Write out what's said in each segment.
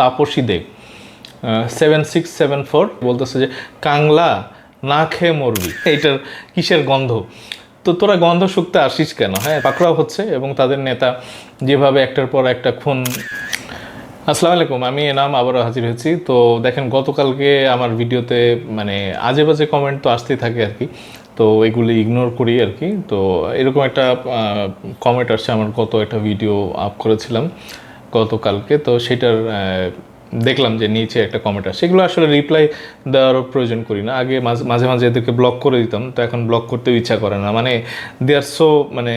Tapasi Dev. Seven six seven four বলতেছে যে, কাংলা না খেয়ে মরবি। এইটার কিসের গন্ধ? তো তোরা গন্ধ শুকতে আসিস কেন? হ্যাঁ পাকড়াও হচ্ছে এবং তাদের নেতা যেভাবে একটার পর একটা খুন আসসালামু আলাইকুম, আমি এনাম আবারও হাজির হয়েছি। তো দেখেন, গতকালকে আমার ভিডিওতে মানে আজে বাজে কমেন্ট তো আসতেই থাকে আর কি। তো এগুলি ইগনোর করি আর কি। তো এরকম একটা কমেন্ট আসছে, আমার গত একটা ভিডিও আপ করেছিলাম। গতকালকে, তো সেটার দেখলাম যে নিচে একটা কমেন্ট আসছে সেগুলো আসলে রিপ্লাই দেওয়ারও প্রয়োজন করি না। আগে মাঝে মাঝে মাঝে এদেরকে ব্লক করে দিতাম, তো এখন ব্লক করতেও ইচ্ছা করে না। মানে দে আর সো মানে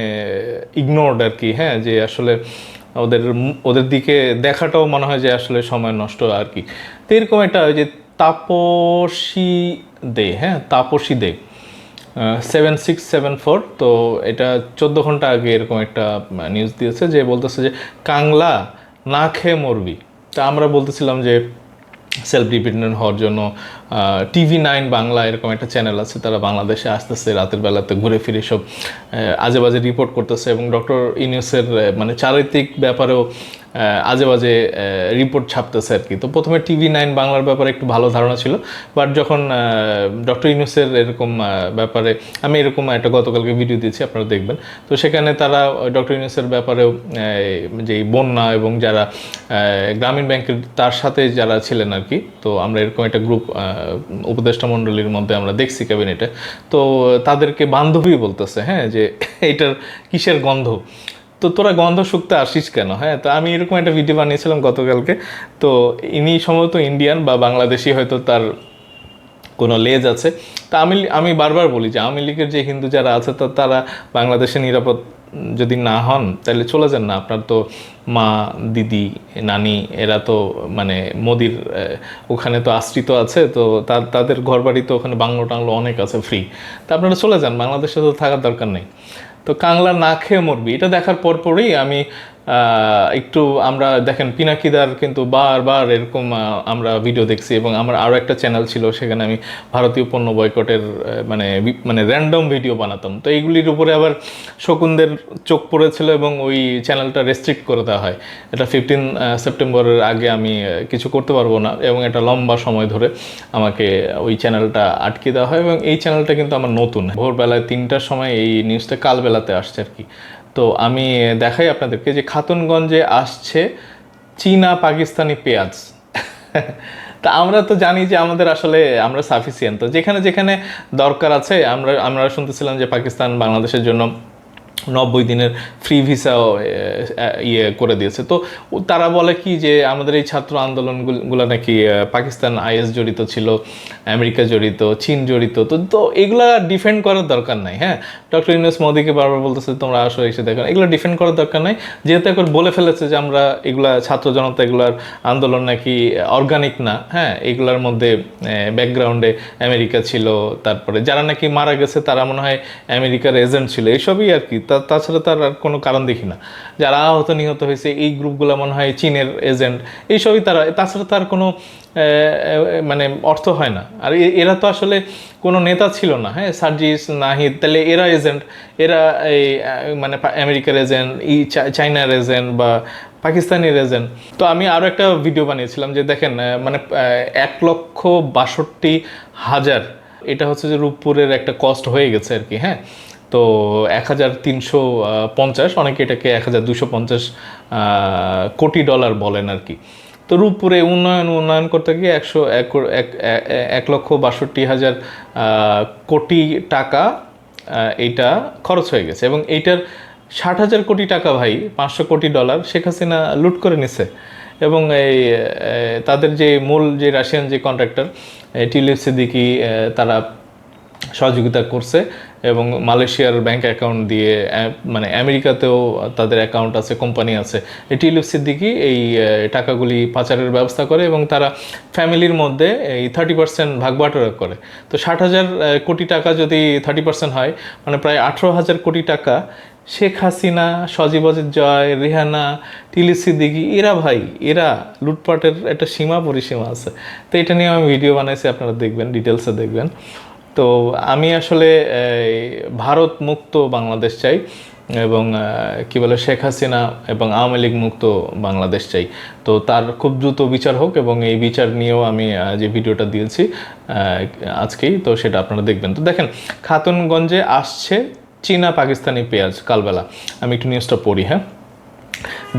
ইগনোরড আর কি হ্যাঁ যে আসলে ওদের ওদের দিকে দেখাটাও মনে হয় যে আসলে সময় নষ্ট আর কি তো এরকম একটা যে তাপসী দে হ্যাঁ Tapasi Dey seven six seven four তো এটা চোদ্দ ঘণ্টা আগে এরকম একটা নিউজ দিয়েছে যে বলতেছে যে, কাংলা না খেয়ে মরবি। তা আমরা বলতেছিলাম যে সেলফ ডিপেন্ডেন্ট হওয়ার জন্য টিভি নাইন বাংলা এরকম একটা চ্যানেল আছে, তারা বাংলাদেশে আসতেছে, রাতের বেলাতে ঘুরে ফিরে সব আজে বাজে রিপোর্ট করতেছে এবং ডক্টর ইনিউসের মানে চারিত্রিক ব্যাপারেও আজে বাজে রিপোর্ট ছাপতেছে আর কি তো প্রথমে টিভি নাইন বাংলার ব্যাপারে একটু ভালো ধারণা ছিল বাট যখন ডক্টর ইনুসের এরকম ব্যাপারে, আমি এরকম একটা গতকালকে ভিডিও দিয়েছি, আপনারা দেখবেন। তো সেখানে তারা ডক্টর ইনুসের ব্যাপারেও যে বন্যা এবং যারা গ্রামীণ ব্যাংকের তার সাথে যারা ছিলেন আর কি তো আমরা এরকম একটা গ্রুপ উপদেষ্টা মণ্ডলীর মধ্যে আমরা দেখছি ক্যাবিনেটে তো তাদেরকে বান্ধবী বলতেছে হ্যাঁ যে এটার কিসের গন্ধ? তো তোরা গন্ধ শুকতে আসিস কেন? হ্যাঁ তো আমি এরকম একটা ভিডিও বানিয়েছিলাম গতকালকে। তো ইনি সম্ভবত ইন্ডিয়ান বা বাংলাদেশি হয়তো তার কোনো লেজ আছে। তা আমি আমি বারবার বলি যে আওয়ামী লীগের যে হিন্দু যারা আছে, তা তারা বাংলাদেশে নিরাপদ যদি না হন, তাহলে চলে যান না। আপনার তো মা, দিদি, নানি, এরা তো মানে মোদির ওখানে তো আশ্রিত আছে, তো তাদের ঘর বাড়ি তো ওখানে বাংলো টাংলো অনেক আছে ফ্রি তা আপনারা চলে যান, বাংলাদেশে তো থাকার দরকার নেই। তো কাংলা না খেয়ে মরবি। এটা দেখার পরপরই আমি একটু আমরা দেখেন পিনাকিদার কিন্তু বারবার এরকম আমরা ভিডিও দেখছি এবং আমার আরও একটা চ্যানেল ছিল, সেখানে আমি ভারতীয় পণ্য বয়কটের মানে মানে র্যান্ডম ভিডিও বানাতাম। তো এইগুলির উপরে আবার শকুনদের চোখ পড়েছিল এবং ওই চ্যানেলটা রেস্ট্রিক্ট করে দেওয়া হয়। এটা ফিফটিন সেপ্টেম্বরের আগে আমি কিছু করতে পারব না এবং এটা লম্বা সময় ধরে আমাকে ওই চ্যানেলটা আটকে দেওয়া হয় এবং এই চ্যানেলটা কিন্তু আমার নতুন। ভোরবেলায় তিনটার সময় এই নিউজটা কালবেলাতে আসছে আর কি। তো আমি দেখাই আপনাদেরকে যে খাতুনগঞ্জে আসছে চীনা পাকিস্তানি পেঁয়াজ। তা আমরা তো জানি যে আমাদের আসলে আমরা সাফিসিয়েন্ট। তো যেখানে যেখানে দরকার আছে, আমরা আমরা শুনতেছিলাম যে পাকিস্তান বাংলাদেশের জন্য নব্বই দিনের ফ্রি ভিসাও ইয়ে করে দিয়েছে। তো তারা বলে কি যে, আমাদের এই ছাত্র আন্দোলনগুলো নাকি পাকিস্তান আইএস জড়িত ছিল, আমেরিকা জড়িত, চীন জড়িত। তো তো এগুলা ডিফেন্ড করার দরকার নাই হ্যাঁ? ডক্টর ইউনুস মোদীকে বারবার বলতেছে, তোমরা আসো, এসে দেখো। এগুলো ডিফেন্ড করার দরকার নাই। যেহেতু একবার বলে ফেলেছে যে, আমরা এগুলা ছাত্র জনতা এগুলার আন্দোলন নাকি অর্গানিক না হ্যাঁ? এগুলার মধ্যে ব্যাকগ্রাউন্ডে আমেরিকা ছিল, তারপরে যারা নাকি মারা গেছে, তারা মনে হয় আমেরিকার এজেন্ট ছিল। এইসবই আর কি। তা- তাছাড়া তার আর কোনো কারণ দেখি না। যারা আহত নিহত হয়েছে, এই গ্রুপগুলো মনে হয় চীনের এজেন্ট, এইসবই তারা, তাছাড়া তার কোনো মানে অর্থ হয় না। আর এরা তো আসলে কোনো নেতা ছিল না হ্যাঁ? সার্জিস, নাহিদ, তাহলে এরা এজেন্ট, এরা এই মানে আমেরিকার এজেন্ট, ই চাইনার এজেন্ট বা পাকিস্তানের এজেন্ট। তো আমি আরও একটা ভিডিও বানিয়েছিলাম যে দেখেন মানে এক লক্ষ বাষট্টি হাজার, এটা হচ্ছে যে রূপপুরের একটা কস্ট হয়ে গেছে আর কি হ্যাঁ? তো এক হাজার তিনশো পঞ্চাশ, অনেকে এটাকে এক হাজার দুশো পঞ্চাশ কোটি ডলার বলেন আর কি। তো রূপপুরে উন্নয়ন উন্নয়ন করতে গিয়ে একশো এক লক্ষ বাষট্টি হাজার কোটি টাকা এইটা খরচ হয়ে গেছে। এবং এইটার ষাট হাজার কোটি টাকা ভাই, পাঁচশো কোটি ডলার শেখ হাসিনা লুট করে নিছে। এবং এই তাদের যে মূল যে রাশিয়ান যে কন্ট্রাক্টর টিলিপ সিদ্দিকি তারা সহযোগিতা করছে। এবং মালয়েশিয়ার ব্যাংক অ্যাকাউন্ট দিয়ে মানে আমেরিকাতেও তাদের অ্যাকাউন্ট আছে কোম্পানি আছে। টিলিপ সিদ্দিকি, এই টাকাগুলি পাচারের ব্যবস্থা করে এবং তারা ফ্যামিলির মধ্যে এই থার্টি পার্সেন্ট ভাগবাটোয়ারা করে। তো ষাট হাজার কোটি টাকা যদি থার্টি পার্সেন্ট হয় মানে প্রায় আঠেরো হাজার কোটি টাকা, শেখ হাসিনা, সজীব জয়, রেহানা, টিলি সিদ্দিকি, এরা ভাই, এরা লুটপাটের একটা সীমা পরিসীমা আছে। তো এটা নিয়ে আমি ভিডিও বানাইছি, আপনারা দেখবেন ডিটেলসে দেখবেন। তো আমি আসলে ভারত মুক্ত বাংলাদেশ চাই এবং কি বলে, শেখ হাসিনা এবং আওয়ামী লীগ মুক্ত বাংলাদেশ চাই। তো তার খুব দ্রুত বিচার হোক এবং এই বিচার নিয়েও আমি যে ভিডিওটা দিয়েছি আজকেই, তো সেটা আপনারা দেখবেন। তো দেখেন, খাতুনগঞ্জে আসছে চীনা পাকিস্তানি পেঁয়াজ কালবেলা। আমি একটু নিউজটা পড়ি হ্যাঁ?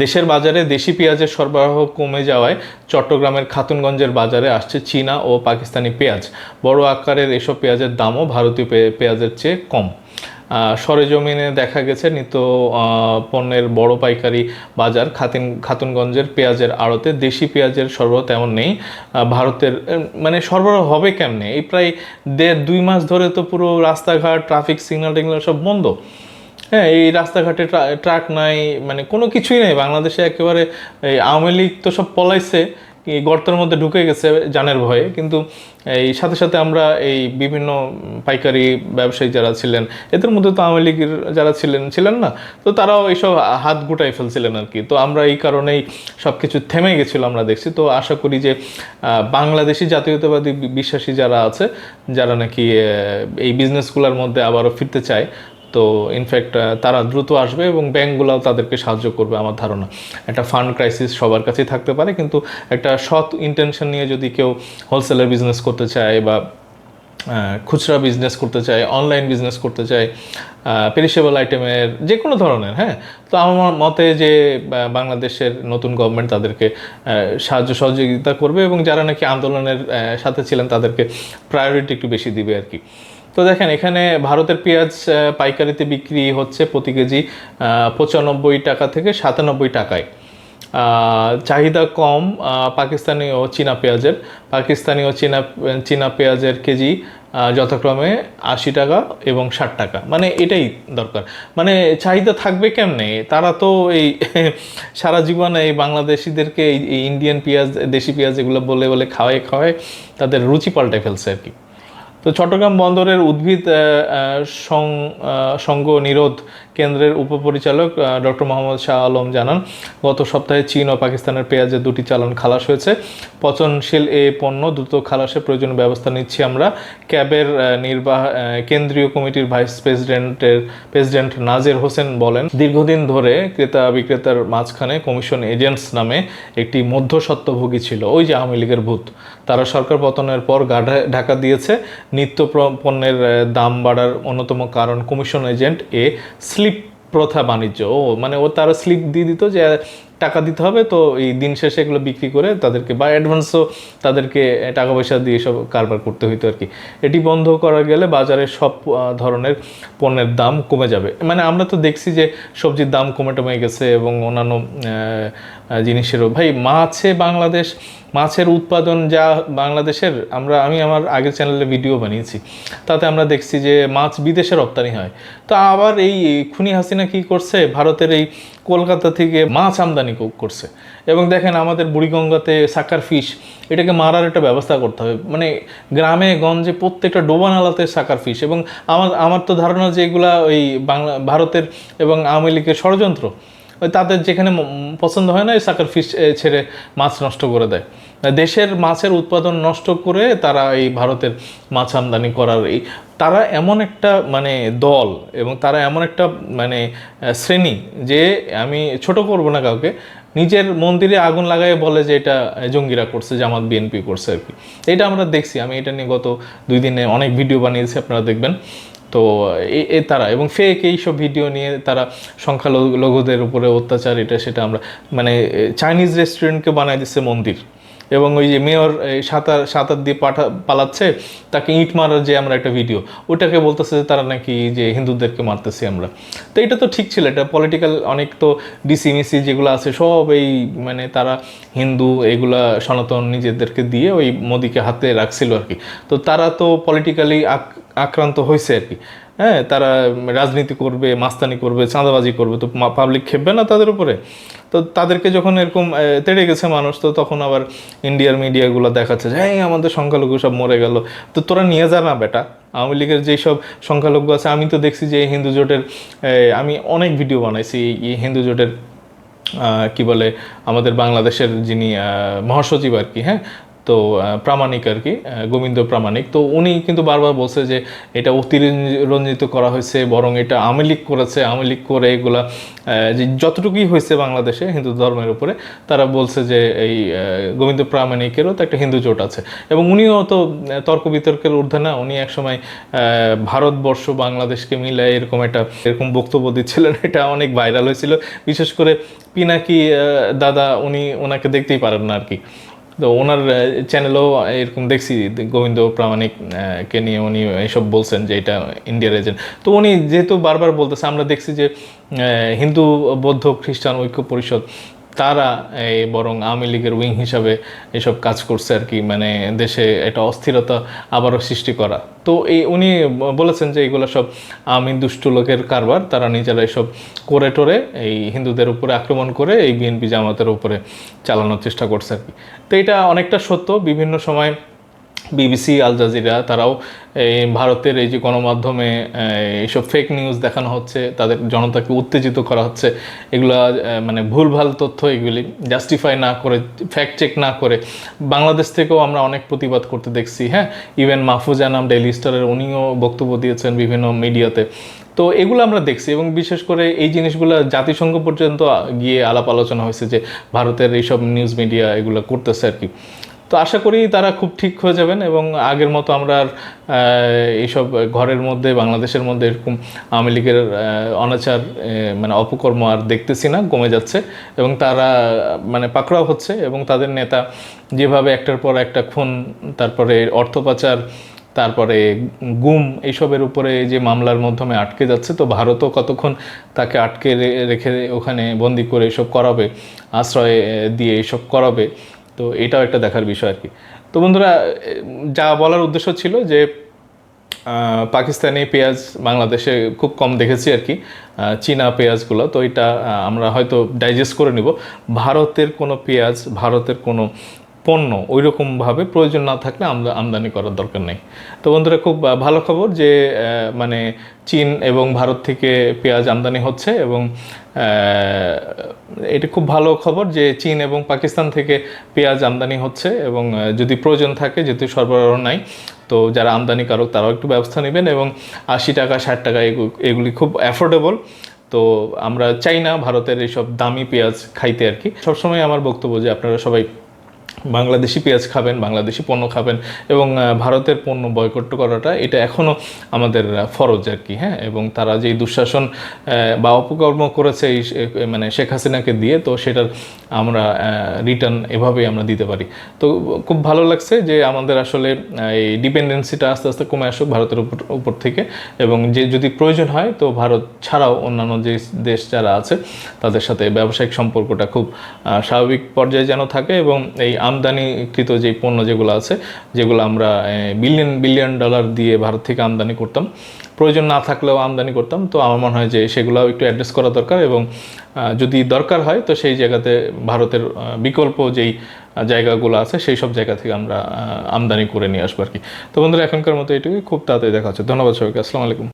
দেশের বাজারে দেশি পেঁয়াজের সরবরাহ কমে যাওয়ায় চট্টগ্রামের খাতুনগঞ্জের বাজারে আসছে চীনা ও পাকিস্তানি পেঁয়াজ। বড় আকারের এসব পেঁয়াজের দামও ভারতীয় পেঁয়াজের চেয়ে কম। সরেজমিনে দেখা গেছে নিত্য পণ্যের বড় পাইকারি বাজার। খাতিন খাতুনগঞ্জের পেঁয়াজের আড়তে দেশি পেঁয়াজের সরবরাহ তেমন নেই। ভারতের মানে সরবরাহ হবে কেমনে? এই প্রায় দেড় দুই মাস ধরে তো পুরো রাস্তাঘাট ট্রাফিক সিগন্যাল টিগনাল সব বন্ধ। হ্যাঁ এই রাস্তাঘাটে ট্রাক নাই মানে কোনো কিছুই নেই। বাংলাদেশে একেবারে, এই আওয়ামী লীগ তো সব পলাইছে গর্তের মধ্যে ঢুকে গেছে জানের ভয়ে। কিন্তু এই সাথে সাথে আমরা এই বিভিন্ন পাইকারি ব্যবসায়ী যারা ছিলেন, এদের মধ্যে তো আওয়ামী লীগের যারা ছিলেন ছিলেন না, তো তারাও এইসব হাত গুটাই ফেলছিলেন আর কি। তো আমরা এই কারণেই সব কিছু থেমে গেছিল আমরা দেখছি। তো আশা করি যে বাংলাদেশি জাতীয়তাবাদী বিশ্বাসী যারা আছে, যারা নাকি এই বিজনেসগুলোর মধ্যে আবারও ফিরতে চায় তো ইনফ্যাক্ট তারা দ্রুত আসবে এবং ব্যাংকগুলোও তাদেরকে সাহায্য করবে আমার ধারণা। একটা ফান্ড ক্রাইসিস সবার কাছেই থাকতে পারে, কিন্তু একটা সৎ ইন্টেনশন নিয়ে যদি কেউ হোলসেলের বিজনেস করতে চায় বা খুচরা বিজনেস করতে চায় অনলাইন বিজনেস করতে চায় পেরিশেবল আইটেমের যে কোনো ধরনের হ্যাঁ? তো আমার মতে যে বাংলাদেশের নতুন গভর্নমেন্ট তাদেরকে সাহায্য সহযোগিতা করবে এবং যারা নাকি আন্দোলনের সাথে ছিলেন তাদেরকে প্রায়োরিটি একটু বেশি দিবে আর কি। তো দেখেন, এখানে ভারতের পেঁয়াজ পাইকারিতে বিক্রি হচ্ছে প্রতি কেজি পঁচানব্বই টাকা থেকে সাতানব্বই টাকায়। চাহিদা কম পাকিস্তানি ও চীনা পেঁয়াজের। পাকিস্তানি ও চীনা চীনা পেঁয়াজের কেজি যথাক্রমে আশি টাকা এবং ষাট টাকা। মানে এটাই দরকার। মানে চাহিদা থাকবে কেমনে? তারা তো এই সারা জীবন এই বাংলাদেশিদেরকে এই ইন্ডিয়ান পেঁয়াজ, দেশি পেঁয়াজ এগুলো বলে বলে খাওয়াই খাওয়াই তাদের রুচি পাল্টে ফেলছে আর কি। তো চট্টগ্রাম বন্দরের উদ্ভিদ সঙ্গ নিরোধ কেন্দ্রের উপপরিচালক ডক্টর মোহাম্মদ শাহ আলম জানান, গত সপ্তাহে চীন ও পাকিস্তানের পেঁয়াজের দুটি চালান খালাস হয়েছে। পচনশীল এ পণ্য দ্রুত খালাসের প্রয়োজনীয় ব্যবস্থা নিচ্ছি আমরা। ক্যাবের নির্বাহ কেন্দ্রীয় কমিটির ভাইস প্রেসিডেন্টের, প্রেসিডেন্ট নাজের হোসেন বলেন, দীর্ঘদিন ধরে ক্রেতা বিক্রেতার মাঝখানে কমিশন এজেন্টস নামে একটি মধ্যস্বত্বভোগী ছিল। ওই যে আওয়ামী লীগের ভূত। তারা সরকার পতনের পর গাঢ়া, ঢাকা দিয়েছে। নিত্য পণ্যের দাম বাড়ার অন্যতম কারণ কমিশন এজেন্ট এ স্লিপ প্রথা বাণিজ্য। ও মানে ও তারা স্লিপ দিয়ে দিত যে টাকা দিতে হবে, তো এই দিন শেষে এগুলো বিক্রি করে তাদেরকে বা অ্যাডভান্সও তাদেরকে টাকা পয়সা দিয়ে সব কারবার করতে হইতো আর কি। এটি বন্ধ করা গেলে বাজারে সব ধরনের পণ্যের দাম কমে যাবে। মানে আমরা তো দেখছি যে সবজির দাম কমে টমে গেছে এবং অন্যান্য জিনিসেরও। ভাই, মাছে বাংলাদেশ, মাছের উৎপাদন যা বাংলাদেশের, আমরা, আমি আমার আগের চ্যানেলে ভিডিও বানিয়েছি। তাতে আমরা দেখছি যে মাছ বিদেশে রপ্তানি হয়। তো আবার এই খুনি হাসিনা কি করছে? ভারতের এই কলকাতা থেকে মাছ আমদানি করছে। এবং দেখেন আমাদের বুড়িগঙ্গাতে সাকার ফিশ, এটাকে মারার একটা ব্যবস্থা করতে হবে। মানে গ্রামে, গঞ্জে প্রত্যেকটা ডোবানালাতে সাকার ফিশ। এবং আমার আমার তো ধারণা যে এগুলা ওই বাংলা, ভারতের এবং আওয়ামী লীগের ষড়যন্ত্র। ওই তাদের যেখানে পছন্দ হয় না, এই সাকার ফিশ ছেড়ে মাছ নষ্ট করে দেয়। দেশের মাছের উৎপাদন নষ্ট করে তারা এই ভারতের মাছ আমদানি করার এই, তারা এমন একটা মানে দল এবং তারা এমন একটা মানে শ্রেণি যে আমি ছোট করব না কাউকে, নিজের মন্দিরে আগুন লাগাই বলে যে এটা জঙ্গিরা করছে, জামাত, বিএনপি করছে আর কি। এটা আমরা দেখছি, আমি এটা নিয়ে গত দুই দিনে অনেক ভিডিও বানিয়েছি, আপনারা দেখবেন। তো, এ- এ তারা, এবং ফেক এইসব ভিডিও নিয়ে তারা সংখ্যালঘুদের উপরে অত্যাচার, এটা সেটা আমরা মানে চাইনিজ রেস্টুরেন্টকে বানাই দিচ্ছে মন্দির। এবং ওই যে মেয়র এই সাঁতার সাঁতার দিয়ে পাঠা, পালাচ্ছে, তাকে ইট মারার যে আমরা একটা ভিডিও ওটাকে বলতেছে যে তারা নাকি যে হিন্দুদেরকে মারতেছি আমরা। তো এটা তো ঠিক ছিল, এটা পলিটিক্যাল অনেক তো ডিসি মিসি যেগুলো আছে, সব এই মানে তারা হিন্দু, এগুলা সনাতন নিজেদেরকে দিয়ে ওই মোদিকে হাতে রাখছিল আর কি। তো তারা তো পলিটিক্যালি আক্রান্ত হয়েছে আর কি। হ্যাঁ তারা রাজনীতি করবে, মাস্তানি করবে, চাঁদাবাজি করবে, তো পাবলিক খেপবে না তাদের উপরে? তো তাদেরকে যখন এরকম তেড়ে গেছে মানুষ, তো তখন আবার ইন্ডিয়ার মিডিয়াগুলো দেখাচ্ছে যে হ্যাঁ আমাদের সংখ্যালঘু সব মরে গেল। তো তোরা নিয়ে যা না, বেটা। আওয়ামী লীগের যেই সব সংখ্যালঘু আছে, আমি তো দেখছি যে হিন্দু জোটের আমি অনেক ভিডিও বানাইছি, এই হিন্দু জোটের কি বলে, আমাদের বাংলাদেশের যিনি মহাসচিব আর কি হ্যাঁ তো প্রামাণিক আর কি গোবিন্দ প্রামাণিক। তো উনি কিন্তু বারবার বলছে যে এটা অতিরঞ্জিত করা হয়েছে, বরং এটা আমেলিক করেছে। আমেলিক করে এগুলা যে যতটুকুই হয়েছে বাংলাদেশে হিন্দু ধর্মের উপরে, তারা বলছে যে এই গোবিন্দ প্রামাণিকেরও তো একটা হিন্দু জোট আছে। এবং উনিও তো তর্ক বিতর্কের ঊর্ধ্বে না, উনি একসময় ভারতবর্ষ বাংলাদেশকে মিলে এরকম একটা, এরকম বক্তব্য দিচ্ছিলেন, এটা অনেক ভাইরাল হয়েছিল। বিশেষ করে পিনাকি দাদা, উনি ওনাকে দেখতেই পারেন না আর কি। তো ওনার চ্যানেলও এরকম দেখছি গোবিন্দ প্রামাণিক কে নিয়ে উনি এইসব বলছেন যে এটা ইন্ডিয়ার এজেন্ট তো উনি যেহেতু বারবার বলতেছে, আমরা দেখছি যে হিন্দু, বৌদ্ধ, খ্রিস্টান ঐক্য পরিষদ তারা এই বরং আওয়ামী লীগের উইং হিসাবে এসব কাজ করছে আর কি মানে দেশে এটা অস্থিরতা আবারও সৃষ্টি করা। তো এই উনি বলেছেন যে এগুলো সব আমি দুষ্ট লোকের কারবার, তারা নিজেরা এসব করে টোরে এই হিন্দুদের উপরে আক্রমণ করে এই বিএনপি জামাতের উপরে চালানোর চেষ্টা করছে আর কি। তো এটা অনেকটা সত্য, বিভিন্ন সময় বিবিসি, আল জাজিরা, তারাও এই ভারতের এই যে গণমাধ্যমে এইসব ফেক নিউজ দেখানো হচ্ছে, তাদের জনতাকে উত্তেজিত করা হচ্ছে, এগুলা মানে ভুলভাল তথ্য এগুলি জাস্টিফাই না করে ফ্যাক্ট চেক না করে, বাংলাদেশ থেকেও আমরা অনেক প্রতিবাদ করতে দেখছি হ্যাঁ? ইভেন মাহফুজা নাম ডেইলি স্টারের উনিও বক্তব্য দিয়েছেন বিভিন্ন মিডিয়াতে তো এগুলো আমরা দেখছি এবং বিশেষ করে এই জিনিসগুলো জাতিসংঘ পর্যন্ত গিয়ে আলাপ আলোচনা হয়েছে যে ভারতের এইসব নিউজ মিডিয়া এগুলো করতেছে আর কি। তো আশা করি তারা খুব ঠিক হয়ে যাবেন এবং আগের মতো আমরা আর এইসব ঘরের মধ্যে, বাংলাদেশের মধ্যে এরকম আওয়ামী লীগের অনাচার মানে অপকর্ম আর দেখতেছি না, কমে যাচ্ছে এবং তারা মানে পাকড়াও হচ্ছে এবং তাদের নেতা যেভাবে একটার পর একটা খুন, তারপরে অর্থ পাচার তারপরে গুম, এইসবের উপরে যে মামলার মাধ্যমে আটকে যাচ্ছে, তো ভারতও কতক্ষণ তাকে আটকে রেখে ওখানে বন্দি করে এসব করাবে, আশ্রয় দিয়ে এসব করাবে তো এটাও একটা দেখার বিষয় আর কি। তো বন্ধুরা, যা বলার উদ্দেশ্য ছিল যে পাকিস্তানি পেঁয়াজ বাংলাদেশে খুব কম দেখেছি আর কি চীনা পেঁয়াজগুলো। তো এটা আমরা হয়তো ডাইজেস্ট করে নিব। ভারতের কোনো পেঁয়াজ, ভারতের কোনো পণ্য ওই রকমভাবে প্রয়োজন না থাকলে আমদানি করার দরকার নেই। তো বন্ধুরা, খুব ভালো খবর যে মানে চীন এবং ভারত থেকে পেঁয়াজ আমদানি হচ্ছে এবং এটা খুব ভালো খবর যে চীন এবং পাকিস্তান থেকে পেঁয়াজ আমদানি হচ্ছে এবং যদি প্রয়োজন থাকে, যেহেতু সরবরাহ নাই, তো যারা আমদানিকারক তারাও একটু ব্যবস্থা নেবেন এবং আশি টাকা, ষাট টাকা এগু- এগুলি খুব অ্যাফোর্ডেবল তো আমরা চাই না ভারতের এইসব দামি পেঁয়াজ খাইতে আর কি। সবসময় আমার বক্তব্য যে আপনারা সবাই বাংলাদেশি পেঁয়াজ খাবেন, বাংলাদেশি পণ্য খাবেন এবং ভারতের পণ্য বয়কট করাটা এটা এখনও আমাদের ফরজ আর কি হ্যাঁ? এবং তারা যেই দুঃশাসন বা অপকর্ম করেছে এই মানে শেখ হাসিনাকে দিয়ে, তো সেটার আমরা রিটার্ন এভাবেই আমরা দিতে পারি। তো খুব ভালো লাগছে যে আমাদের আসলে এই ডিপেন্ডেন্সিটা আস্তে আস্তে কমে আসুক ভারতের উপর উপর থেকে এবং যে যদি প্রয়োজন হয়, তো ভারত ছাড়াও অন্যান্য যে দেশ যারা আছে, তাদের সাথে ব্যবসায়িক সম্পর্কটা খুব স্বাভাবিক পর্যায়ে যেন থাকে এবং এই আমদানিকৃত যে পণ্য যেগুলো আছে, যেগুলো আমরা বিলিয়ন বিলিয়ন ডলার দিয়ে ভারত থেকে আমদানি করতাম। প্রয়োজন না থাকলেও আমদানি করতাম। তো আমার মনে হয় যে সেগুলোও একটু অ্যাড্রেস করা দরকার এবং যদি দরকার হয়, তো সেই জায়গাতে ভারতের বিকল্প যেই জায়গাগুলো আছে, সেই সব জায়গা থেকে আমরা আমদানি করে নিয়ে আসব আর কি। তো বন্ধুরা, এখনকার মতো এটুকুই। খুব তাড়াতাড়ি দেখা হচ্ছে। ধন্যবাদ সবাইকে। আসসালামু আলাইকুম।